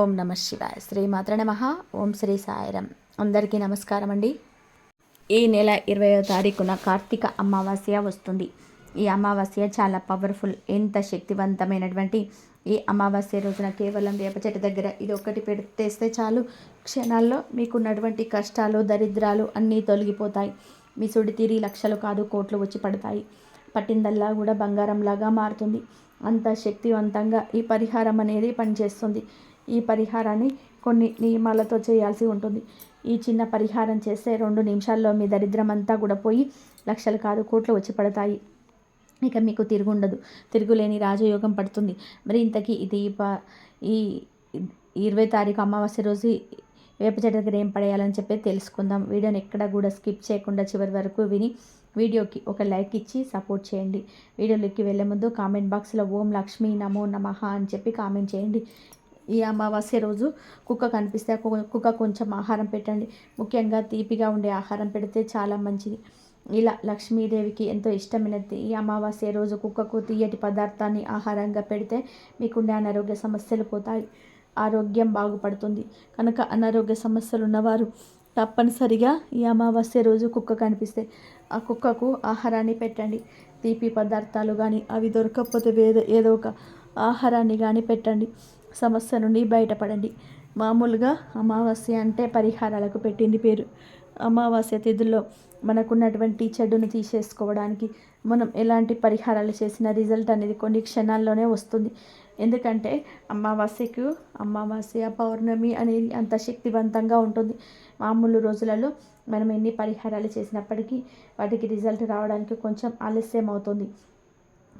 ఓం నమ శివాయ. శ్రీ మాత్ర నమ. ఓం శ్రీ సాయిరం అందరికీ నమస్కారం అండి. ఈ నెల ఇరవయో తారీఖున కార్తీక అమావాస్య వస్తుంది. ఈ అమావాస్య చాలా పవర్ఫుల్ ఎంత శక్తివంతమైనటువంటి ఈ అమావాస్య రోజున కేవలం వేప చెట్టు దగ్గర ఇది ఒక్కటి పెడితేస్తే చాలు. క్షణాల్లో మీకున్నటువంటి కష్టాలు దరిద్రాలు అన్నీ తొలగిపోతాయి. మీ సుడి తీరి లక్షలు కాదు కోట్లు వచ్చి పడతాయి. పట్టిందల్లా కూడా బంగారంలాగా మారుతుంది. అంత శక్తివంతంగా ఈ పరిహారం అనేది పనిచేస్తుంది. ఈ పరిహారాన్ని కొన్ని నియమాలతో చేయాల్సి ఉంటుంది. ఈ చిన్న పరిహారం చేస్తే రెండు నిమిషాల్లో మీ దరిద్రం అంతా కూడా పోయి లక్షలు కాదు కోట్లు వచ్చి పడతాయి. ఇక మీకు తిరుగుండదు. తిరుగులేని రాజయోగం పడుతుంది. మరి ఇంతకీ ఇది ఈ ఇరవై తారీఖు అమావాస్య రోజు వేప చెట్టు దగ్గర ఏం పడేయాలని చెప్పి తెలుసుకుందాం. వీడియోని ఎక్కడ కూడా స్కిప్ చేయకుండా చివరి వరకు విని వీడియోకి ఒక లైక్ ఇచ్చి సపోర్ట్ చేయండి. వీడియోలోకి వెళ్ళే ముందు కామెంట్ బాక్స్లో ఓం లక్ష్మీ నమో నమః అని చెప్పి కామెంట్ చేయండి. ఈ అమావాస్య రోజు కుక్క కనిపిస్తే కుక్క కొంచెం ఆహారం పెట్టండి. ముఖ్యంగా తీపిగా ఉండే ఆహారం పెడితే చాలా మంచిది. ఇలా లక్ష్మీదేవికి ఎంతో ఇష్టమైనది. ఈ అమావాస్య రోజు కుక్కకు తీయటి పదార్థాన్ని ఆహారంగా పెడితే మీకుండే అనారోగ్య సమస్యలు పోతాయి. ఆరోగ్యం బాగుపడుతుంది. కనుక అనారోగ్య సమస్యలు ఉన్నవారు తప్పనిసరిగా ఈ అమావాస్య రోజు కుక్క కనిపిస్తే ఆ కుక్కకు ఆహారాన్ని పెట్టండి. తీపి పదార్థాలు కానీ అవి దొరకకపోతే వేరే ఏదో ఒక ఆహారాన్ని కానీ పెట్టండి. సమస్య నుండి బయటపడండి. మామూలుగా అమావాస్య అంటే పరిహారాలకు పెట్టింది పేరు. అమావాస్య తిథుల్లో మనకున్నటువంటి చెడును తీసేసుకోవడానికి మనం ఎలాంటి పరిహారాలు చేసిన రిజల్ట్ అనేది కొన్ని క్షణాల్లోనే వస్తుంది. ఎందుకంటే అమావాస్యకు అమావాస్య పౌర్ణమి అనేది అంత శక్తివంతంగా ఉంటుంది. మామూలు రోజులలో మనం ఎన్ని పరిహారాలు చేసినప్పటికీ వాటికి రిజల్ట్ రావడానికి కొంచెం ఆలస్యం అవుతుంది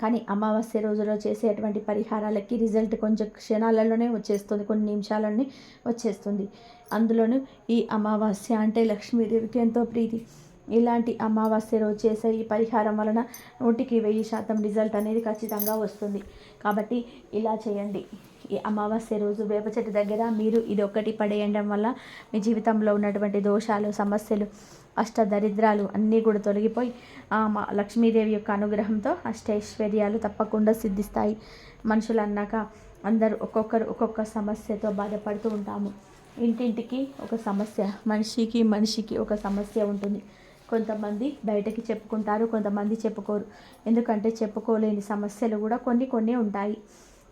కానీ అమావాస్య రోజులో చేసేటువంటి పరిహారాలకి రిజల్ట్ కొంచెం క్షణాలలోనే వచ్చేస్తుంది కొన్ని నిమిషాలలోనే వచ్చేస్తుంది. అందులోనూ ఈ అమావాస్య అంటే లక్ష్మీదేవికి ఎంతో ప్రీతి. ఇలాంటి అమావాస్య రోజు చేసే ఈ పరిహారం వలన నూటికి వెయ్యి శాతం రిజల్ట్ అనేది ఖచ్చితంగా వస్తుంది. కాబట్టి ఇలా చేయండి. ఈ అమావాస్య రోజు వేప చెట్టు దగ్గర మీరు ఇది ఒక్కటి పడేయడం వల్ల మీ జీవితంలో ఉన్నటువంటి దోషాలు సమస్యలు అష్ట దరిద్రాలు అన్నీ కూడా తొలగిపోయి ఆ మా లక్ష్మీదేవి యొక్క అనుగ్రహంతో అష్టైశ్వర్యాలు తప్పకుండా సిద్ధిస్తాయి. మనుషులు అన్నాక అందరూ ఒక్కొక్కరు ఒక్కొక్క సమస్యతో బాధపడుతూ ఉంటాము. ఇంటింటికి ఒక సమస్య మనిషికి మనిషికి ఒక సమస్య ఉంటుంది. కొంతమంది బయటకి చెప్పుకుంటారు కొంతమంది చెప్పుకోరు. ఎందుకంటే చెప్పుకోలేని సమస్యలు కూడా కొన్ని కొన్ని ఉంటాయి.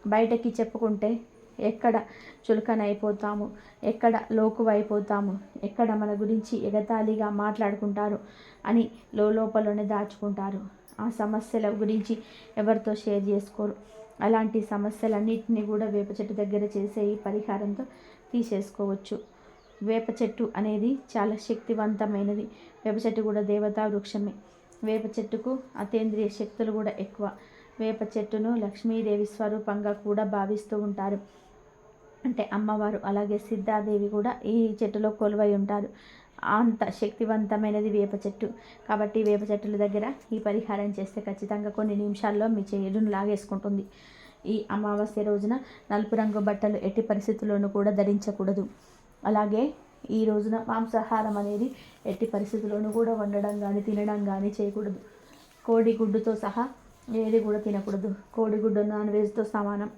బయటకి చెప్పుకుంటే ఎక్కడ చులకనైపోతాము? ఎక్కడ లోకువైపోతాము? ఎక్కడ మన గురించి ఎగతాళిగా మాట్లాడుకుంటారు? అని లోపలనే దాచుకుంటారు. ఆ సమస్యల గురించి ఎవరితో షేర్ చేసుకోరు? అలాంటి సమస్యలన్నింటినీ కూడా వేప చెట్టు దగ్గర చేసే ఈ పరిహారంతో తీసేసుకోవచ్చు. వేప చెట్టు అనేది చాలా శక్తివంతమైనది. వేప చెట్టు కూడా దేవతా వృక్షమే. వేప చెట్టుకు అతేంద్రియ శక్తులు కూడా ఎక్కువ. వేప చెట్టును లక్ష్మీదేవి స్వరూపంగా కూడా భావిస్తూ ఉంటారు. అంటే అమ్మవారు అలాగే సిద్ధాదేవి కూడా ఈ చెట్టులో కొలువై ఉంటారు. అంత శక్తివంతమైనది వేప చెట్టు. కాబట్టి వేప చెట్టుల దగ్గర ఈ పరిహారం చేస్తే ఖచ్చితంగా కొన్ని నిమిషాల్లో మీ చేరును లాగేసుకుంటుంది. ఈ అమావాస్య రోజున నలుపు రంగు బట్టలు ఎట్టి పరిస్థితుల్లోనూ కూడా ధరించకూడదు. అలాగే ఈ రోజున మాంసాహారం అనేది ఎట్టి పరిస్థితుల్లోనూ కూడా వండడం కానీ తినడం కానీ చేయకూడదు. కోడిగుడ్డుతో సహా ఏది కూడా తినకూడదు. కోడిగుడ్డు నాన్ వెజ్తో సమానం.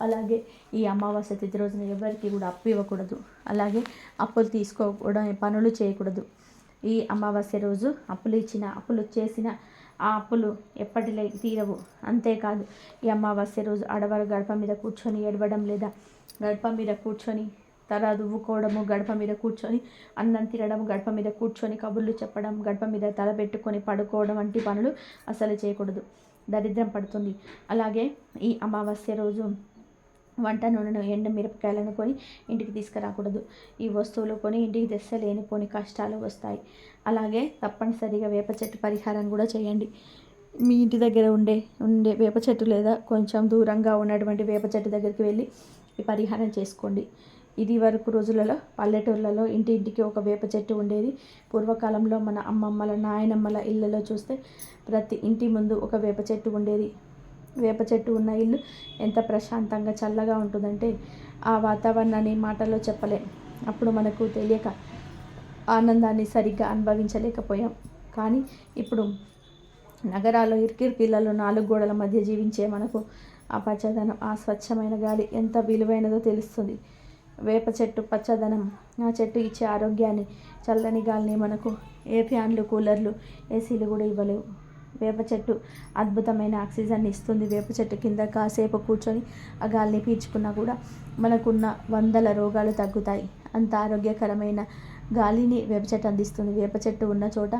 అలాగే ఈ అమావాస్య తిథి రోజున ఎవరికి కూడా అప్పు ఇవ్వకూడదు. అలాగే అప్పులు తీసుకోకూడదు పనులు చేయకూడదు. ఈ అమావాస్య రోజు అప్పులు ఇచ్చిన అప్పులు చేసిన ఆ అప్పులు ఎప్పటిలే తీరవు. అంతేకాదు ఈ అమావాస్య రోజు ఆడవారు గడప మీద కూర్చొని ఏడవడం లేదా గడప మీద కూర్చొని తల దువ్వుకోవడము గడప మీద కూర్చొని అన్నం తినడం గడప మీద కూర్చొని కబుర్లు చెప్పడం గడప మీద తల పెట్టుకొని పడుకోవడం వంటి పనులు అసలు చేయకూడదు. దరిద్రం పడుతుంది. అలాగే ఈ అమావాస్య రోజు వంట నూనెను ఎండు మిరపకాయలను కొని ఇంటికి తీసుకురాకూడదు. ఈ వస్తువులు కొని ఇంటికి తెస్తే లేనిపోని కష్టాలు వస్తాయి. అలాగే తప్పనిసరిగా వేప చెట్టు పరిహారం కూడా చేయండి. మీ ఇంటి దగ్గర ఉండే ఉండే వేప చెట్టు లేదా కొంచెం దూరంగా ఉన్నటువంటి వేప చెట్టు దగ్గరికి వెళ్ళి ఈ పరిహారం చేసుకోండి. ఇది వరకు రోజులలో పల్లెటూళ్ళలో ఇంటింటికి ఒక వేప చెట్టు ఉండేది. పూర్వకాలంలో మన అమ్మమ్మల నాయనమ్మల ఇళ్ళలో చూస్తే ప్రతి ఇంటి ముందు ఒక వేప చెట్టు ఉండేది. వేప చెట్టు ఉన్న ఇల్లు ఎంత ప్రశాంతంగా చల్లగా ఉంటుందంటే ఆ వాతావరణాన్ని మాటల్లో చెప్పలేం. అప్పుడు మనకు తెలియక ఆనందాన్ని సరిగ్గా అనుభవించలేకపోయాం. కానీ ఇప్పుడు నగరాల్లో ఇరికిరికిళ్ళలో నాలుగు గోడల మధ్య జీవించే మనకు ఆ పచ్చదనం ఆ స్వచ్ఛమైన గాలి ఎంత విలువైనదో తెలుస్తుంది. వేప చెట్టు పచ్చదనం ఆ చెట్టు ఇచ్చే ఆరోగ్యాన్ని చల్లని గాలిని మనకు ఏ ఫ్యాన్లు కూలర్లు ఏసీలు కూడా ఇవ్వలేవు. వేప చెట్టు అద్భుతమైన ఆక్సిజన్ ఇస్తుంది. వేప చెట్టు కింద కాసేపు కూర్చొని ఆ గాలిని పీల్చుకున్నా కూడా మనకున్న వందల రోగాలు తగ్గుతాయి. అంత ఆరోగ్యకరమైన గాలిని వేప చెట్టు అందిస్తుంది. వేప చెట్టు ఉన్న చోట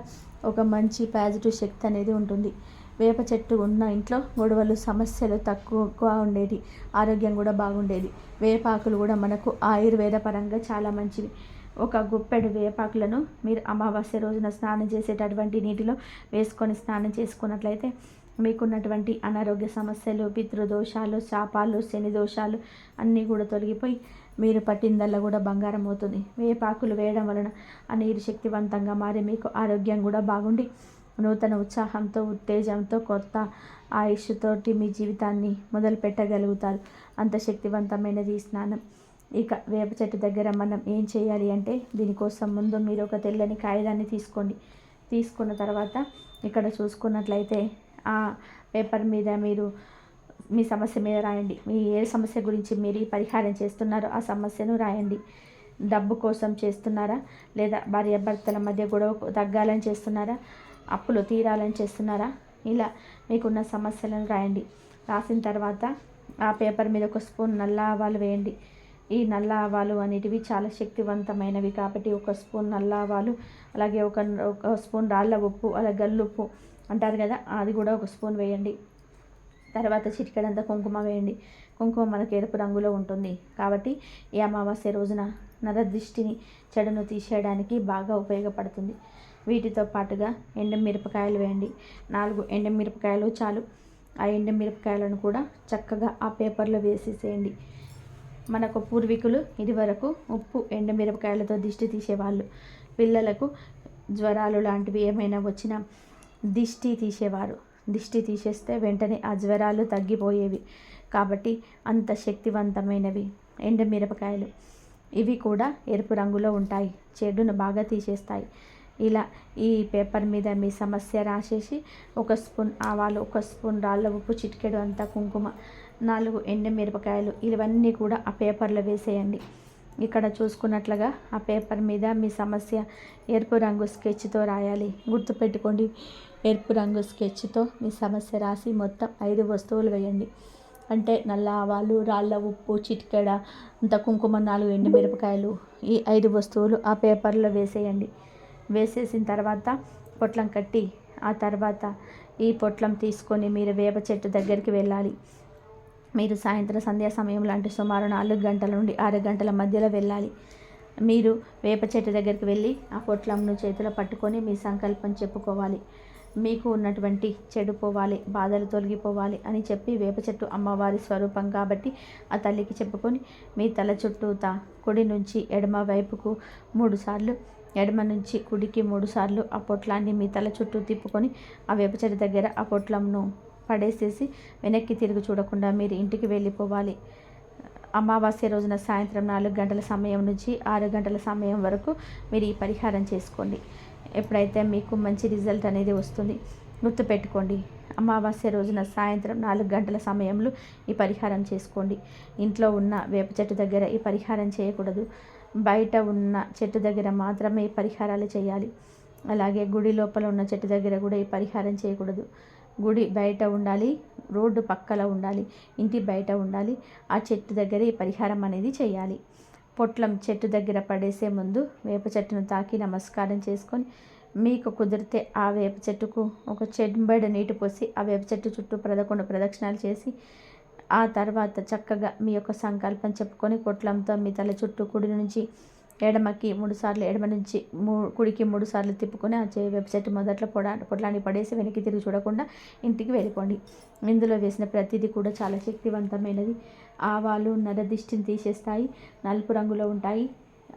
ఒక మంచి పాజిటివ్ శక్తి అనేది ఉంటుంది. వేప చెట్టు ఉన్న ఇంట్లో గొడవలు సమస్యలు తక్కువగా ఉండేవి ఆరోగ్యం కూడా బాగుండేది. వేపాకులు కూడా మనకు ఆయుర్వేద పరంగా చాలా మంచివి. ఒక గుప్పెడు వేపాకులను మీరు అమావాస్య రోజున స్నానం చేసేటటువంటి నీటిలో వేసుకొని స్నానం చేసుకున్నట్లయితే మీకున్నటువంటి అనారోగ్య సమస్యలు పితృదోషాలు శాపాలు శని దోషాలు అన్నీ కూడా తొలగిపోయి మీరు పట్టిందల్లా కూడా బంగారం అవుతుంది. వేపాకులు వేయడం వలన ఆ నీరు శక్తివంతంగా మారి మీకు ఆరోగ్యం కూడా బాగుండి. నూతన ఉత్సాహంతో ఉత్తేజంతో కొత్త ఆయుష్తోటి మీ జీవితాన్ని మొదలు పెట్టగలుగుతారు అంత శక్తివంతమైనది ఈ స్నానం. ఇక వేప చెట్టు దగ్గర మనం ఏం చేయాలి అంటే దీనికోసం ముందు మీరు ఒక తెల్లని కాగితాన్ని తీసుకోండి. తీసుకున్న తర్వాత ఇక్కడ చూసుకున్నట్లయితే ఆ పేపర్ మీద మీరు మీ సమస్య మీద రాయండి. మీ ఏ సమస్య గురించి మీరు పరిహారం చేస్తున్నారో ఆ సమస్యను రాయండి. డబ్బు కోసం చేస్తున్నారా? లేదా భార్యాభర్తల మధ్య గొడవ తగ్గాలని చేస్తున్నారా? అప్పులు తీరాలని చేస్తున్నారా? ఇలా మీకున్న సమస్యలను రాయండి. రాసిన తర్వాత ఆ పేపర్ మీద ఒక స్పూన్ నల్ల ఆవాలు వేయండి. ఈ నల్ల ఆవాలు అనేటివి చాలా శక్తివంతమైనవి కాబట్టి ఒక స్పూన్ నల్ల ఆవాలు అలాగే ఒక ఒక స్పూన్ రాళ్ళ ఉప్పు అలాగే గల్లుప్పు అంటారు కదా అది కూడా ఒక స్పూన్ వేయండి. తర్వాత చిటికెడంతా కుంకుమ వేయండి. కుంకుమ మనకు ఎరుపు రంగులో ఉంటుంది కాబట్టి ఈ అమావాస్య రోజున నరదృష్టిని చెడును తీసేయడానికి బాగా ఉపయోగపడుతుంది. వీటితో పాటుగా ఎండమిరపకాయలు వేయండి. నాలుగు ఎండమిరపకాయలు చాలు. ఆ ఎండమిరపకాయలను కూడా చక్కగా ఆ పేపర్లో వేసేసేయండి. మనకు పూర్వీకులు ఇదివరకు ఉప్పు ఎండమిరపకాయలతో దిష్టి తీసేవాళ్ళు. పిల్లలకు జ్వరాలు లాంటివి ఏమైనా వచ్చినా దిష్టి తీసేవారు. దిష్టి తీసేస్తే వెంటనే ఆ జ్వరాలు తగ్గిపోయేవి. కాబట్టి అంత శక్తివంతమైనవి ఎండమిరపకాయలు ఇవి కూడా ఎరుపు రంగులో ఉంటాయి. చెడును బాగా తీసేస్తాయి. ఇలా ఈ పేపర్ మీద మీ సమస్య రాసేసి ఒక స్పూన్ ఆవాలు ఒక స్పూన్ రాళ్ళ ఉప్పు చిటికెడు అంత కుంకుమ నాలుగు ఎండమిరపకాయలు ఇవన్నీ కూడా ఆ పేపర్లో వేసేయండి. ఇక్కడ చూసుకున్నట్లుగా ఆ పేపర్ మీద మీ సమస్య ఎరుపు రంగు స్కెచ్తో రాయాలి. గుర్తుపెట్టుకోండి ఎరుపు రంగు స్కెచ్తో మీ సమస్య రాసి మొత్తం ఐదు వస్తువులు వేయండి. అంటే నల్ల ఆవాలు రాళ్ళ ఉప్పు చిటికెడ అంత కుంకుమ నాలుగు ఎండుమిరపకాయలు ఈ ఐదు వస్తువులు ఆ పేపర్లో వేసేయండి. వేసేసిన తర్వాత పొట్లం కట్టి ఆ తర్వాత ఈ పొట్లం తీసుకొని మీరు వేప చెట్టు దగ్గరికి వెళ్ళాలి. మీరు సాయంత్రం సంధ్యా సమయం లాంటి సుమారు నాలుగు గంటల నుండి ఆరు గంటల మధ్యలో వెళ్ళాలి. మీరు వేప చెట్టు దగ్గరికి వెళ్ళి ఆ పొట్లంను చేతిలో పట్టుకొని మీ సంకల్పం చెప్పుకోవాలి. మీకు ఉన్నటువంటి చెడు పోవాలి బాధలు తొలగిపోవాలి అని చెప్పి వేప చెట్టు అమ్మవారి స్వరూపం కాబట్టి ఆ తల్లికి చెప్పుకొని మీ తల చుట్టూత కుడి నుంచి ఎడమ వైపుకు మూడు సార్లు ఎడమ నుంచి కుడికి మూడు సార్లు ఆ పొట్లాన్ని మీ తల చుట్టూ తిప్పుకొని ఆ వేప చెట్టు దగ్గర ఆ పొట్లంను పడేసేసి వెనక్కి తిరిగి చూడకుండా మీరు ఇంటికి వెళ్ళిపోవాలి. అమావాస్య రోజున సాయంత్రం నాలుగు గంటల సమయం నుంచి ఆరు గంటల సమయం వరకు మీరు ఈ పరిహారం చేసుకోండి. ఎప్పుడైతే మీకు మంచి రిజల్ట్ అనేది వస్తుంది గుర్తుపెట్టుకోండి అమావాస్య రోజున సాయంత్రం నాలుగు గంటల సమయంలో ఈ పరిహారం చేసుకోండి. ఇంట్లో ఉన్న వేప చెట్టు దగ్గర ఈ పరిహారం చేయకూడదు. బయట ఉన్న చెట్టు దగ్గర మాత్రమే ఈ పరిహారాలు చేయాలి. అలాగే గుడి లోపల ఉన్న చెట్టు దగ్గర కూడా ఈ పరిహారం చేయకూడదు. గుడి బయట ఉండాలి రోడ్డు పక్కల ఉండాలి ఇంటి బయట ఉండాలి. ఆ చెట్టు దగ్గర ఈ పరిహారం అనేది చేయాలి. పొట్లం చెట్టు దగ్గర పడేసే ముందు వేప చెట్టును తాకి నమస్కారం చేసుకొని మీకు కుదిరితే ఆ వేప చెట్టుకు ఒక చెంబడి నీటి పోసి ఆ వేప చెట్టు చుట్టూ పదకొండు ప్రదక్షిణాలు చేసి ఆ తర్వాత చక్కగా మీ యొక్క సంకల్పం చెప్పుకొని కొట్లంతో మీ తల చుట్టూ కుడి నుంచి ఎడమకి మూడు సార్లు ఎడమ నుంచి మూ కుడికి మూడు సార్లు తిప్పుకొని ఆ వేప వెబ్సైట్ మొదట్లో పొడా పొట్లాన్ని పడేసి వెనక్కి తిరిగి చూడకుండా ఇంటికి వెళ్ళిపోండి. ఇందులో వేసిన ప్రతిదీ కూడా చాలా శక్తివంతమైనది. ఆవాలు నరదిష్టిని తీసేస్తాయి నలుపు రంగులో ఉంటాయి.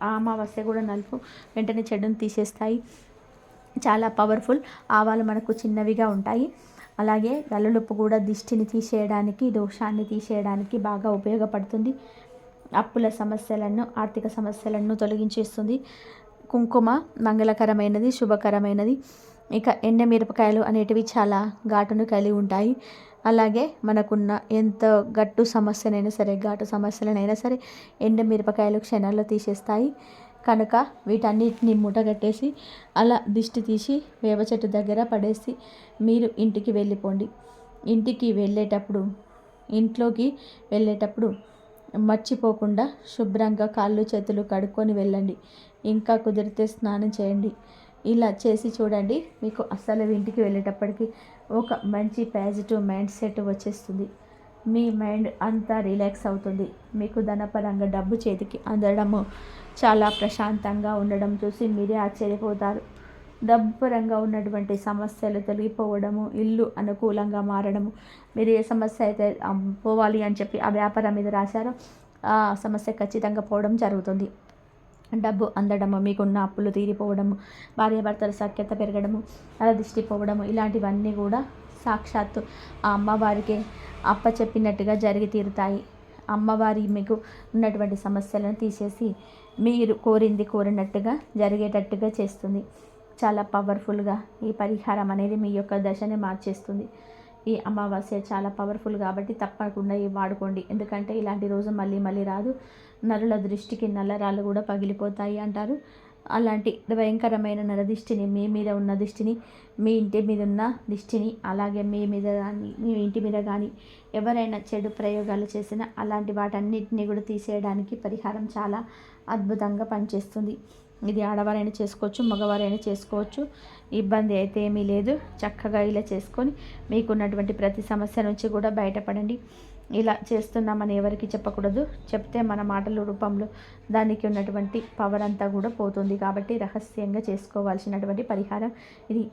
ఆ అమావాస్య కూడా నలుపు వెంటనే చెడును తీసేస్తాయి. చాలా పవర్ఫుల్. ఆవాలు మనకు చిన్నవిగా ఉంటాయి. అలాగే గల్లులుప్పు కూడా దిష్టిని తీసేయడానికి దోషాన్ని తీసేయడానికి బాగా ఉపయోగపడుతుంది. అప్పుల సమస్యలను ఆర్థిక సమస్యలను తొలగించేస్తుంది. కుంకుమ మంగళకరమైనది శుభకరమైనది. ఇక ఎండ మిరపకాయలు అనేటివి చాలా ఘాటును కలిగి ఉంటాయి. అలాగే మనకున్న ఎంత గట్టు సమస్యనైనా సరే ఘాటు సమస్యలనైనా సరే ఎండ మిరపకాయలు క్షణాల్లో తీసేస్తాయి. కనుక వీటన్నిటిని మూటగట్టేసి అలా దిష్టి తీసి వేప చెట్టు దగ్గర పడేసి మీరు ఇంటికి వెళ్ళిపోండి. ఇంటికి వెళ్ళేటప్పుడు ఇంట్లోకి వెళ్ళేటప్పుడు మర్చిపోకుండా శుభ్రంగా కాళ్ళు చేతులు కడుక్కొని వెళ్ళండి. ఇంకా కుదిరితే స్నానం చేయండి. ఇలా చేసి చూడండి మీకు అసలు ఇంటికి వెళ్ళేటప్పటికి ఒక మంచి పాజిటివ్ మైండ్ సెట్ వచ్చేస్తుంది. మీ మైండ్ అంతా రిలాక్స్ అవుతుంది. మీకు ధనపరంగా డబ్బు చేతికి అందడము చాలా ప్రశాంతంగా ఉండడం చూసి మీరే ఆశ్చర్యపోతారు. డబ్బు పరంగా ఉన్నటువంటి సమస్యలు తొలగిపోవడము ఇల్లు అనుకూలంగా మారడము. మీరు ఏ సమస్య అయితే పోవాలి అని చెప్పి ఆ వ్యాపారం మీద రాశారో ఆ సమస్య ఖచ్చితంగా పోవడం జరుగుతుంది. డబ్బు అందడము మీకున్న అప్పులు తీరిపోవడము భార్యాభర్తల సఖ్యత పెరగడము అలదిష్టి పోవడము ఇలాంటివన్నీ కూడా సాక్షాత్తు ఆ అమ్మవారికి అప్ప చెప్పినట్టుగా జరిగి తీరుతాయి. అమ్మవారి మీకు ఉన్నటువంటి సమస్యలను తీసేసి మీరు కోరింది కోరినట్టుగా జరిగేటట్టుగా చేస్తుంది. చాలా పవర్ఫుల్గా ఈ పరిహారం అనేది మీ యొక్క దశని మార్చేస్తుంది. ఈ అమావాస్య చాలా పవర్ఫుల్ కాబట్టి తప్పకుండా ఇవి వాడుకోండి. ఎందుకంటే ఇలాంటి రోజు మళ్ళీ మళ్ళీ రాదు. నరుల దృష్టికి నల్లరాళ్ళు కూడా పగిలిపోతాయి అంటారు. అలాంటి భయంకరమైన నరదిష్టిని మీ మీద ఉన్న దిష్టిని మీ ఇంటి మీద ఉన్న దిష్టిని అలాగే మీ మీద కానీ మీ ఇంటి మీద కానీ ఎవరైనా చెడు ప్రయోగాలు చేసినా అలాంటి వాటన్నిటిని కూడా తీసేయడానికి పరిహారం చాలా అద్భుతంగా పనిచేస్తుంది. ఇది ఆడవారైనా చేసుకోవచ్చు మగవారైనా చేసుకోవచ్చు. ఇబ్బంది అయితే ఏమీ లేదు. చక్కగా ఇలా చేసుకొని మీకున్నటువంటి ప్రతి సమస్య నుంచి కూడా బయటపడండి. ఇలా చేస్తున్నామని ఎవరికి చెప్పకూడదు. చెప్తే మన మాటల రూపంలో దానికి ఉన్నటువంటి పవర్ అంతా కూడా పోతుంది. కాబట్టి రహస్యంగా చేసుకోవాల్సినటువంటి పరిహారం ఇది.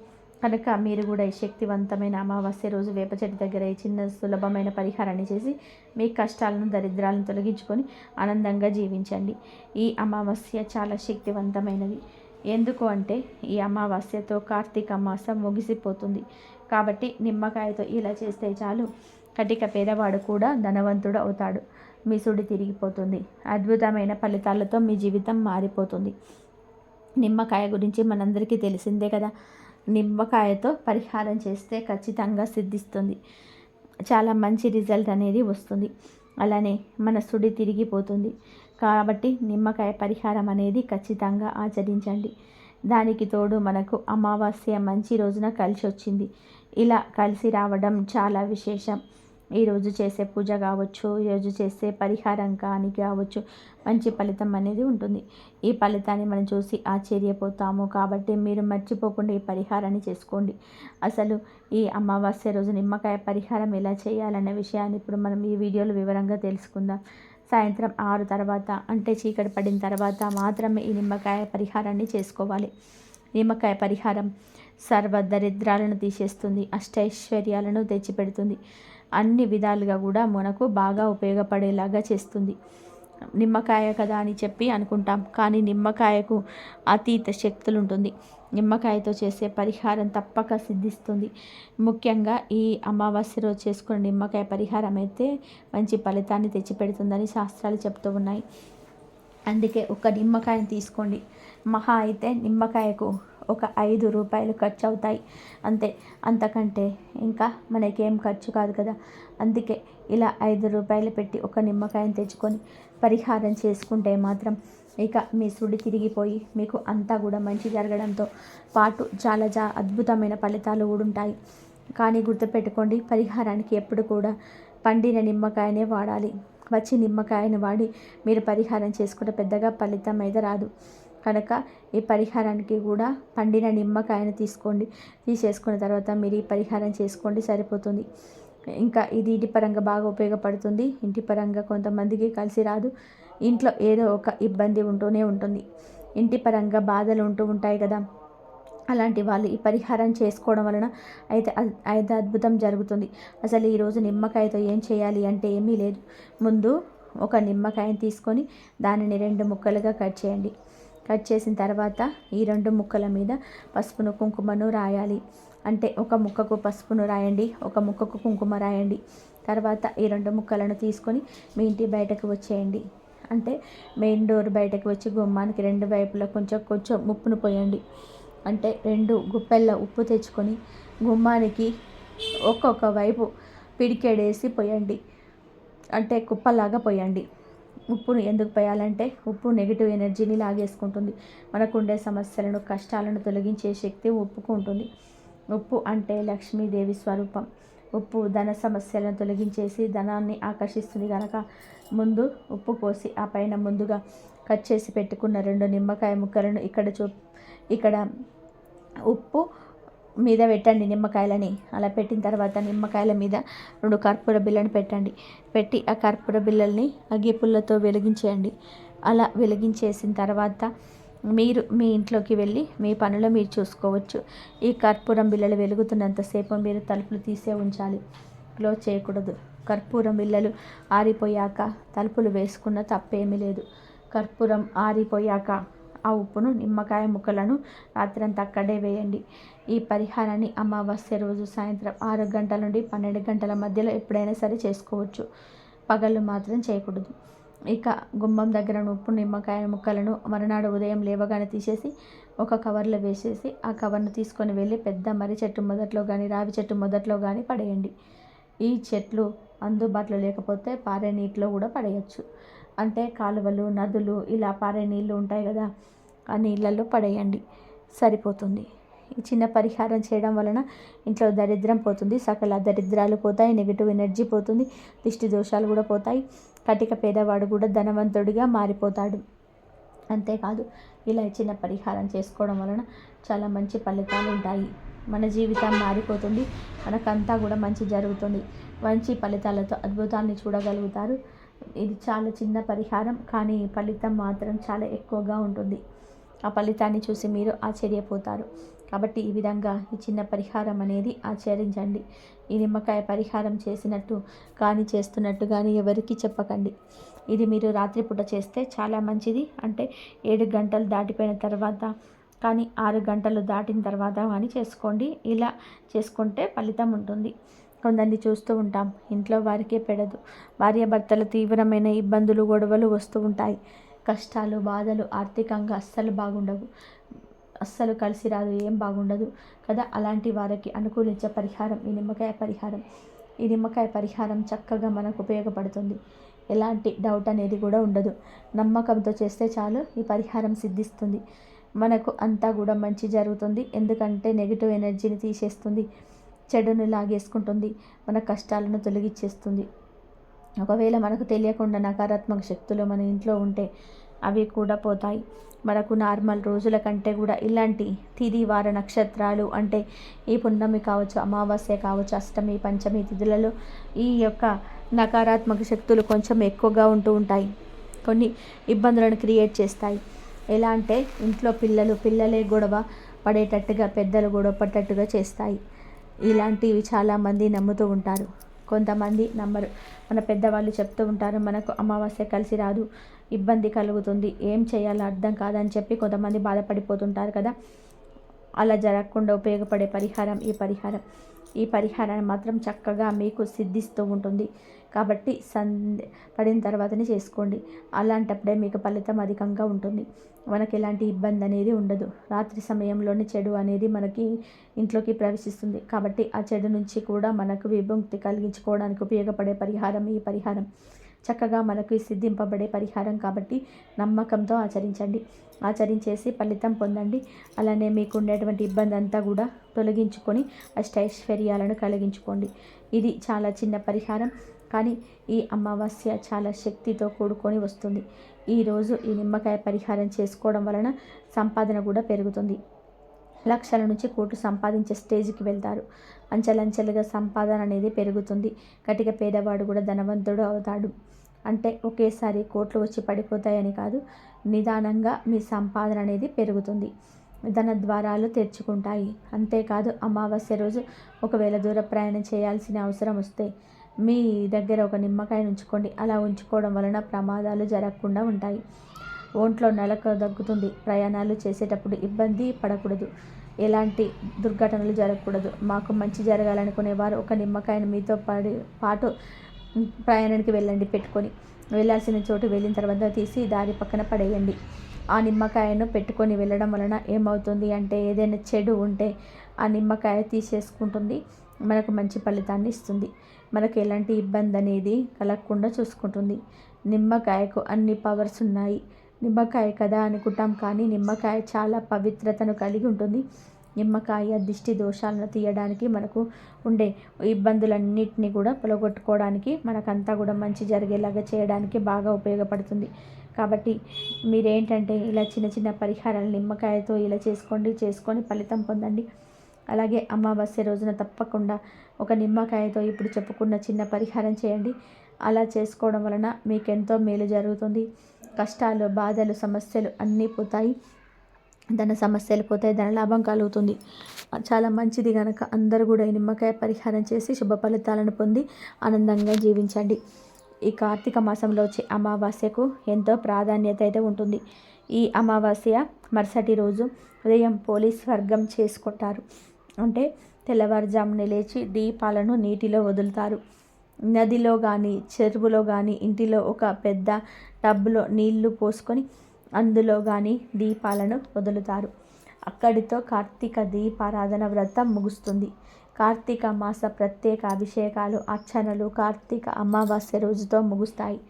కనుక మీరు కూడా ఈ శక్తివంతమైన అమావాస్య రోజు వేప చెట్టు దగ్గర ఈ చిన్న సులభమైన పరిహారాన్ని చేసి మీ కష్టాలను దరిద్రాలను తొలగించుకొని ఆనందంగా జీవించండి. ఈ అమావాస్య చాలా శక్తివంతమైనది. ఎందుకు అంటే ఈ అమావాస్యతో కార్తీక మాసం ముగిసిపోతుంది. కాబట్టి నిమ్మకాయతో ఇలా చేస్తే చాలు. కటిక పేదవాడు కూడా ధనవంతుడు అవుతాడు. మీ సుడి తిరిగిపోతుంది. అద్భుతమైన ఫలితాలతో మీ జీవితం మారిపోతుంది. నిమ్మకాయ గురించి మనందరికీ తెలిసిందే కదా. నిమ్మకాయతో పరిహారం చేస్తే ఖచ్చితంగా సిద్ధిస్తుంది. చాలా మంచి రిజల్ట్ అనేది వస్తుంది. అలానే మన సుడి తిరిగిపోతుంది. కాబట్టి నిమ్మకాయ పరిహారం అనేది ఖచ్చితంగా ఆచరించండి. దానికి తోడు మనకు అమావాస్య మంచి రోజున కలిసి వచ్చింది ఇలా కలిసి రావడం చాలా విశేషం. ఈరోజు చేసే పూజ కావచ్చు ఈరోజు చేసే పరిహారం కానీ కావచ్చు మంచి ఫలితం అనేది ఉంటుంది. ఈ ఫలితాన్ని మనం చూసి ఆశ్చర్యపోతాము. కాబట్టి మీరు మర్చిపోకుండా ఈ పరిహారాన్ని చేసుకోండి. అసలు ఈ అమావాస్య రోజు నిమ్మకాయ పరిహారం ఎలా చేయాలనే విషయాన్ని ఇప్పుడు మనం ఈ వీడియోలో వివరంగా తెలుసుకుందాం. సాయంత్రం ఆరు తర్వాత అంటే చీకటి పడిన తర్వాత మాత్రమే ఈ నిమ్మకాయ పరిహారాన్ని చేసుకోవాలి. నిమ్మకాయ పరిహారం సర్వ దరిద్రాలను తీసేస్తుంది అష్టైశ్వర్యాలను తెచ్చిపెడుతుంది. అన్ని విధాలుగా కూడా మనకు బాగా ఉపయోగపడేలాగా చేస్తుంది. నిమ్మకాయ కదా అని చెప్పి అనుకుంటాం. కానీ నిమ్మకాయకు అతీత శక్తులు ఉంటుంది. నిమ్మకాయతో చేసే పరిహారం తప్పక సిద్ధిస్తుంది. ముఖ్యంగా ఈ అమావాస్య రోజు చేసుకున్న నిమ్మకాయ పరిహారం అయితే మంచి ఫలితాన్ని తెచ్చిపెడుతుందని శాస్త్రాలు చెప్తూ ఉన్నాయి. అందుకే ఒక నిమ్మకాయని తీసుకోండి. మహా అయితే నిమ్మకాయకు ఒక ఐదు రూపాయలు ఖర్చు అవుతాయి అంతే. అంతకంటే ఇంకా మనకేం ఖర్చు కాదు కదా. అందుకే ఇలా ఐదు రూపాయలు పెట్టి ఒక నిమ్మకాయని తెచ్చుకొని పరిహారం చేసుకుంటే మాత్రం ఇక మీ సుడి తిరిగిపోయి మీకు అంతా కూడా మంచి జరగడంతో పాటు చాలా జా అద్భుతమైన ఫలితాలు కూడా ఉంటాయి. కానీ గుర్తుపెట్టుకోండి పరిహారానికి ఎప్పుడు కూడా పండిన నిమ్మకాయనే వాడాలి. వచ్చి నిమ్మకాయని వాడి మీరు పరిహారం చేసుకుంటే పెద్దగా ఫలితం అయితే రాదు. కనుక ఈ పరిహారానికి కూడా పండిన నిమ్మకాయను తీసుకోండి. తీసేసుకున్న తర్వాత మీరు ఈ పరిహారం చేసుకోండి సరిపోతుంది. ఇంకా ఇది ఇంటి పరంగా బాగా ఉపయోగపడుతుంది. ఇంటి పరంగా కొంతమందికి కలిసి రాదు. ఇంట్లో ఏదో ఒక ఇబ్బంది ఉంటూనే ఉంటుంది. ఇంటి పరంగా బాధలు ఉంటూ ఉంటాయి కదా. అలాంటి వాళ్ళు ఈ పరిహారం చేసుకోవడం వలన అయితే అయితే అద్భుతం జరుగుతుంది. అసలు ఈరోజు నిమ్మకాయతో ఏం చేయాలి అంటే ఏమీ లేదు. ముందు ఒక నిమ్మకాయని తీసుకొని దానిని రెండు ముక్కలుగా కట్ చేయండి. కట్ చేసిన తర్వాత ఈ రెండు ముక్కల మీద పసుపును కుంకుమను రాయాలి. అంటే ఒక ముక్కకు పసుపును రాయండి ఒక ముక్కకు కుంకుమ రాయండి. తర్వాత ఈ రెండు ముక్కలను తీసుకొని మీ ఇంటి బయటకు వచ్చేయండి. అంటే మెయిన్ డోర్ బయటకు వచ్చి గుమ్మానికి రెండు వైపులా కొంచెం కొంచెం ఉప్పును పోయండి. అంటే రెండు గుప్పెళ్ళ ఉప్పు తెచ్చుకొని గుమ్మానికి ఒక్కొక్క వైపు పిడికెడేసి పోయండి. అంటే కుప్పలాగా పోయండి. ఉప్పును ఎందుకు పోయాలంటే ఉప్పు నెగిటివ్ ఎనర్జీని లాగేసుకుంటుంది. మనకు ఉండే సమస్యలను కష్టాలను తొలగించే శక్తి ఉప్పుకు ఉంటుంది. ఉప్పు అంటే లక్ష్మీదేవి స్వరూపం. ఉప్పు ధన సమస్యలను తొలగించేసి ధనాన్ని ఆకర్షిస్తుంది కనుక ముందు ఉప్పు పోసి ఆ పైన ముందుగా కట్ చేసి పెట్టుకున్న రెండు నిమ్మకాయ ముక్కలను ఇక్కడ చూ ఇక్కడ ఉప్పు మీద పెట్టండి నిమ్మకాయలని. అలా పెట్టిన తర్వాత నిమ్మకాయల మీద రెండు కర్పూర బిళ్ళని పెట్టండి. పెట్టి ఆ కర్పూర బిళ్ళల్ని అగ్గిపుల్లతో వెలిగించేయండి. అలా వెలిగించేసిన తర్వాత మీరు మీ ఇంట్లోకి వెళ్ళి మీ పనులు మీరు చూసుకోవచ్చు. ఈ కర్పూరం బిళ్ళలు వెలుగుతున్నంతసేపు మీరు తలుపులు తీసే ఉంచాలి. క్లోజ్ చేయకూడదు. కర్పూరం బిళ్ళలు ఆరిపోయాక తలుపులు వేసుకున్న తప్పేమీ లేదు. కర్పూరం ఆరిపోయాక ఆ ఉప్పును నిమ్మకాయ ముక్కలను రాత్రంతా అక్కడే వేయండి. ఈ పరిహారాన్ని అమావాస్య రోజు సాయంత్రం ఆరు గంటల నుండి పన్నెండు గంటల మధ్యలో ఎప్పుడైనా సరే చేసుకోవచ్చు. పగళ్ళు మాత్రం చేయకూడదు. ఇక గుమ్మం దగ్గర ఉప్పు నిమ్మకాయ ముక్కలను మరునాడు ఉదయం లేవగానే తీసేసి ఒక కవర్లో వేసేసి ఆ కవర్ను తీసుకొని వెళ్ళి పెద్ద మర్రి చెట్టు మొదట్లో కానీ రావి చెట్టు మొదట్లో కానీ పడేయండి. ఈ చెట్లు అందుబాటులో లేకపోతే పారే నీటిలో కూడా పడేయచ్చు. అంటే కాలువలు నదులు ఇలా పారే నీళ్ళు ఉంటాయి కదా ఆ నీళ్ళల్లో పడేయండి. సరిపోతుంది. ఈ చిన్న పరిహారం చేయడం వలన ఇంట్లో దరిద్రం పోతుంది. సకల దరిద్రాలు పోతాయి నెగిటివ్ ఎనర్జీ పోతుంది దిష్టి దోషాలు కూడా పోతాయి. కటిక పేదవాడు కూడా ధనవంతుడిగా మారిపోతాడు. అంతేకాదు ఇలా చిన్న పరిహారం చేసుకోవడం వలన చాలా మంచి ఫలితాలు ఉంటాయి. మన జీవితం మారిపోతుంది. మనకంతా కూడా మంచి జరుగుతుంది. మంచి ఫలితాలతో అద్భుతాన్ని చూడగలుగుతారు. ఇది చాలా చిన్న పరిహారం కానీ ఫలితం మాత్రం చాలా ఎక్కువగా ఉంటుంది. ఆ ఫలితాన్ని చూసి మీరు ఆశ్చర్యపోతారు. కాబట్టి ఈ విధంగా ఈ చిన్న పరిహారం అనేది ఆచరించండి. ఈ నిమ్మకాయ పరిహారం చేసినట్టు కానీ చేస్తున్నట్టు కానీ ఎవరికి చెప్పకండి. ఇది మీరు రాత్రిపూట చేస్తే చాలా మంచిది. అంటే ఏడు గంటలు దాటిపోయిన తర్వాత కానీ ఆరు గంటలు దాటిన తర్వాత కానీ చేసుకోండి. ఇలా చేసుకుంటే ఫలితం ఉంటుంది. కొందరిని చూస్తూ ఉంటాం. ఇంట్లో వారికే పెడదు. భార్యాభర్తల తీవ్రమైన ఇబ్బందులు గొడవలు వస్తూ ఉంటాయి. కష్టాలు బాధలు ఆర్థికంగా అస్సలు బాగుండవు. అస్సలు కలిసి రాదు ఏం బాగుండదు కదా? అలాంటి వారికి అనుకూలించే పరిహారం ఈ నిమ్మకాయ పరిహారం. ఈ నిమ్మకాయ పరిహారం చక్కగా మనకు ఉపయోగపడుతుంది. ఎలాంటి డౌట్ అనేది కూడా ఉండదు. నమ్మకంతో చేస్తే చాలు ఈ పరిహారం సిద్ధిస్తుంది. మనకు అంతా కూడా మంచి జరుగుతుంది. ఎందుకంటే నెగిటివ్ ఎనర్జీని తీసేస్తుంది. చెడును లాగేసుకుంటుంది. మన కష్టాలను తొలగించేస్తుంది ఒకవేళ మనకు తెలియకుండా నకారాత్మక శక్తులు మన ఇంట్లో ఉంటే అవి కూడా పోతాయి. మనకు నార్మల్ రోజుల కంటే కూడా ఇలాంటి తిది వార నక్షత్రాలు అంటే ఈ పున్నమి కావచ్చు అమావాస్య కావచ్చు అష్టమి పంచమి తిథులలో ఈ యొక్క నకారాత్మక శక్తులు కొంచెం ఎక్కువగా ఉంటూ ఉంటాయి. కొన్ని ఇబ్బందులను క్రియేట్ చేస్తాయి. ఎలా అంటే ఇంట్లో పిల్లలు పిల్లలే గొడవ పడేటట్టుగా పెద్దలు గొడవ పడేటట్టుగా చేస్తాయి. ఇలాంటివి చాలామంది నమ్ముతూ ఉంటారు. కొంతమంది నమ్మరు. మన పెద్దవాళ్ళు చెప్తూ ఉంటారు మనకు అమావాస్య కలిసి రాదు ఇబ్బంది కలుగుతుంది ఏం చేయాలో అర్థం కాదని చెప్పి కొంతమంది బాధపడిపోతుంటారు కదా. అలా జరగకుండా ఉపయోగపడే పరిహారం ఈ పరిహారం. ఈ పరిహారాన్ని మాత్రం చక్కగా మీకు సిద్ధిస్తూ ఉంటుంది. కాబట్టి సందే పడిన తర్వాతనే చేసుకోండి. అలాంటప్పుడే మీకు ఫలితం అధికంగా ఉంటుంది. మనకి ఎలాంటి ఇబ్బంది అనేది ఉండదు. రాత్రి సమయంలోనే చెడు అనేది మనకి ఇంట్లోకి ప్రవేశిస్తుంది. కాబట్టి ఆ చెడు నుంచి కూడా మనకు విభక్తి కలిగించుకోవడానికి ఉపయోగపడే పరిహారం ఈ పరిహారం. చక్కగా మనకు సిద్ధింపబడే పరిహారం కాబట్టి నమ్మకంతో ఆచరించండి. ఆచరించేసి ఫలితం పొందండి. అలానే మీకు ఉండేటువంటి ఇబ్బంది అంతా కూడా తొలగించుకొని అష్టైశ్వర్యాలను కలిగించుకోండి. ఇది చాలా చిన్న పరిహారం. కానీ ఈ అమావాస్య చాలా శక్తితో కూడుకొని వస్తుంది. ఈరోజు ఈ నిమ్మకాయ పరిహారం చేసుకోవడం వలన సంపాదన కూడా పెరుగుతుంది. లక్షల నుంచి కోట్లు సంపాదించే స్టేజ్కి వెళ్తారు. అంచెలంచెలుగా సంపాదన అనేది పెరుగుతుంది. కటిక పేదవాడు కూడా ధనవంతుడు అవుతాడు. అంటే ఒకేసారి కోట్లు వచ్చి పడిపోతాయని కాదు నిదానంగా మీ సంపాదన అనేది పెరుగుతుంది. ధన ద్వారాలు తెరుచుకుంటాయి. అంతేకాదు అమావాస్య రోజు ఒకవేళ దూర ప్రయాణం చేయాల్సిన అవసరం వస్తే మీ దగ్గర ఒక నిమ్మకాయను ఉంచుకోండి అలా ఉంచుకోవడం వలన ప్రమాదాలు జరగకుండా ఉంటాయి. ఒంట్లో నలక దగ్గుతుంది. ప్రయాణాలు చేసేటప్పుడు ఇబ్బంది పడకూడదు. ఎలాంటి దుర్ఘటనలు జరగకూడదు. మాకు మంచి జరగాలనుకునేవారు ఒక నిమ్మకాయను మీతో పడి పాటు ప్రయాణానికి వెళ్ళండి పెట్టుకొని. వెళ్ళాల్సిన చోటు వెళ్ళిన తర్వాత తీసి దారి పక్కన పడేయండి. ఆ నిమ్మకాయను పెట్టుకొని వెళ్ళడం వలన ఏమవుతుంది అంటే ఏదైనా చెడు ఉంటే ఆ నిమ్మకాయ తీసేసుకుంటుంది. మనకు మంచి ఫలితాన్ని ఇస్తుంది. మనకు ఎలాంటి ఇబ్బంది అనేది కలగకుండా చూసుకుంటుంది. నిమ్మకాయకు అన్ని పవర్స్ ఉన్నాయి. నిమ్మకాయ కదా అనుకుంటాం కానీ నిమ్మకాయ చాలా పవిత్రతను కలిగి ఉంటుంది. నిమ్మకాయ దిష్టి దోషాలను తీయడానికి మనకు ఉండే ఇబ్బందులన్నిటిని కూడా పొలగొట్టుకోవడానికి మనకంతా కూడా మంచి జరిగేలాగా చేయడానికి బాగా ఉపయోగపడుతుంది. కాబట్టి మీరేంటంటే ఇలా చిన్న చిన్న పరిహారాలు నిమ్మకాయతో ఇలా చేసుకోండి చేసుకొని ఫలితం పొందండి. అలాగే అమావాస్య రోజున తప్పకుండా ఒక నిమ్మకాయతో ఇప్పుడు చెప్పుకున్న చిన్న పరిహారం చేయండి. అలా చేసుకోవడం వలన మీకెంతో మేలు జరుగుతుంది. కష్టాలు బాధలు సమస్యలు అన్నీ పోతాయి. ధన సమస్యలు పోతాయి ధన లాభం కలుగుతుంది. చాలా మంచిది కనుక అందరూ కూడా ఈ నిమ్మకాయ పరిహారం చేసి శుభ ఫలితాలను పొంది ఆనందంగా జీవించండి. ఈ కార్తీక మాసంలో వచ్చే అమావాస్యకు ఎంతో ప్రాధాన్యత అయితే ఉంటుంది. ఈ అమావాస్య మరుసటి రోజు ఉదయం పోలీస్ వర్గం చేసుకుంటారు. అంటే తెల్లవారుజామున లేచి దీపాలను నీటిలో వదులుతారు. నదిలో కానీ చెరువులో కానీ ఇంటిలో ఒక పెద్ద టబ్లో నీళ్ళు పోసుకొని అందులో కానీ దీపాలను వదులుతారు. అక్కడితో కార్తీక దీపారాధన వ్రతం ముగుస్తుంది. కార్తీక మాస ప్రత్యేక అభిషేకాలు అర్చనలు కార్తీక అమావాస్య రోజుతో ముగుస్తాయి.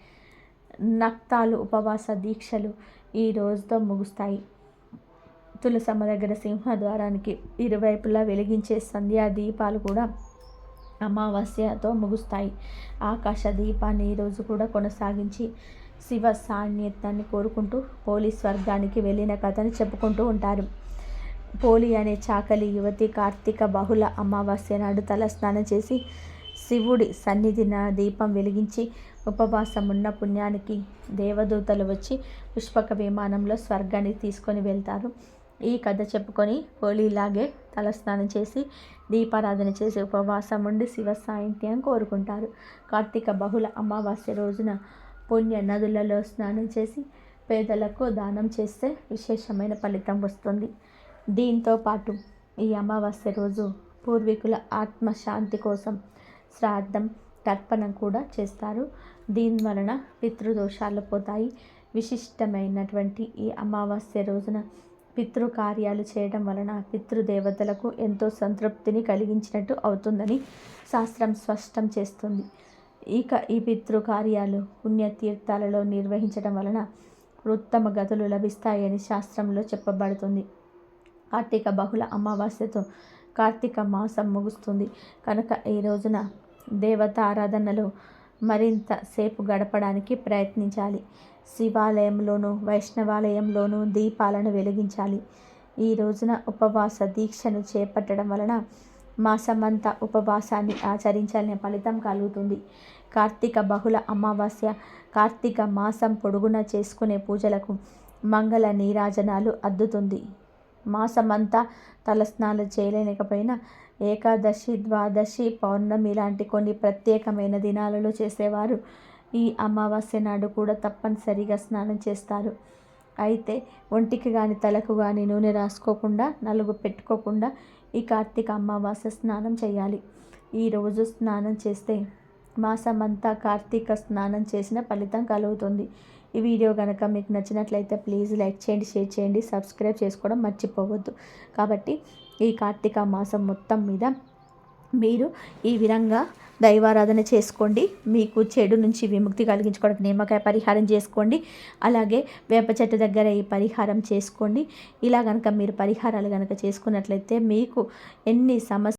నక్తాలు ఉపవాస దీక్షలు ఈ రోజుతో ముగుస్తాయి. తులసమ్మ దగ్గర సింహద్వారానికి ఇరువైపులా వెలిగించే సంధ్యా దీపాలు కూడా అమావాస్యతో ముగుస్తాయి. ఆకాశ దీపాన్ని ఈరోజు కూడా కొనసాగించి శివ సాన్నిధ్యాన్ని కోరుకుంటూ పోలీస్ వర్గానికి వెళ్ళిన కథని చెప్పుకుంటూ ఉంటారు. పోలి అనే చాకలి యువతి కార్తీక బహుళ అమావాస్య నాడు తల స్నానం చేసి శివుడి సన్నిధిన దీపం వెలిగించి ఉపవాసం ఉన్న పుణ్యానికి దేవదూతలు వచ్చి పుష్పక విమానంలో స్వర్గానికి తీసుకొని వెళ్తారు. ఈ కథ చెప్పుకొని హోలీలాగే తలస్నానం చేసి దీపారాధన చేసి ఉపవాసం ఉండి శివ సాయంత్యం కోరుకుంటారు. కార్తీక బహుళ అమావాస్య రోజున పుణ్య నదులలో స్నానం చేసి పేదలకు దానం చేస్తే విశేషమైన ఫలితం వస్తుంది. దీంతో పాటు ఈ అమావాస్య రోజు పూర్వీకుల ఆత్మశాంతి కోసం శ్రాద్ధం తర్పణం కూడా చేస్తారు. దీని వలన పితృదోషాలు పోతాయి. విశిష్టమైనటువంటి ఈ అమావాస్య రోజున పితృకార్యాలు చేయడం వలన పితృదేవతలకు ఎంతో సంతృప్తిని కలిగించినట్టు అవుతుందని శాస్త్రం స్పష్టం చేస్తుంది. ఇక ఈ పితృకార్యాలు పుణ్యతీర్థాలలో నిర్వహించడం వలన ఉత్తమ గతులు లభిస్తాయని శాస్త్రంలో చెప్పబడుతుంది. కార్తీక బహుళ అమావాస్యతో కార్తీక మాసం ముగుస్తుంది. కనుక ఈ రోజున దేవత ఆరాధనలో మరింత సేపు గడపడానికి ప్రయత్నించాలి. శివాలయంలోనూ వైష్ణవాలయంలోనూ దీపాలను వెలిగించాలి. ఈ రోజున ఉపవాస దీక్షను చేపట్టడం వలన మాసమంతా ఉపవాసాన్ని ఆచరించాలనే ఫలితం కలుగుతుంది. కార్తీక బహుళ అమావాస్య కార్తీక మాసం పొడుగున చేసుకునే పూజలకు మంగళ నీరాజనాలు అద్దుతుంది. మాసమంతా తలస్నాలు చేయలేకపోయినా ఏకాదశి ద్వాదశి పౌర్ణమి లాంటి కొన్ని ప్రత్యేకమైన దినాలలో చేసేవారు ఈ అమావాస్య నాడు కూడా తప్పనిసరిగా స్నానం చేస్తారు. అయితే ఒంటికి కానీ తలకు కానీ నూనె రాసుకోకుండా నలుగు పెట్టుకోకుండా ఈ కార్తీక అమావాస్య స్నానం చేయాలి. ఈరోజు స్నానం చేస్తే మాసమంతా కార్తీక స్నానం చేసిన ఫలితం కలుగుతుంది. ఈ వీడియో కనుక మీకు నచ్చినట్లయితే ప్లీజ్ లైక్ చేయండి షేర్ చేయండి సబ్స్క్రైబ్ చేసుకోవడం మర్చిపోవద్దు. కాబట్టి ఈ కార్తీక మాసం మొత్తం మీద మీరు ఈ విధంగా దైవారాధన చేసుకోండి. మీకు చెడు నుంచి విముక్తి కలిగించుకోవడానికి నిమ్మకాయ పరిహారం చేసుకోండి. అలాగే వేప చెట్టు దగ్గర ఈ పరిహారం చేసుకోండి. ఇలా కనుక మీరు పరిహారాలు కనుక చేసుకున్నట్లయితే మీకు ఎన్ని సమస్య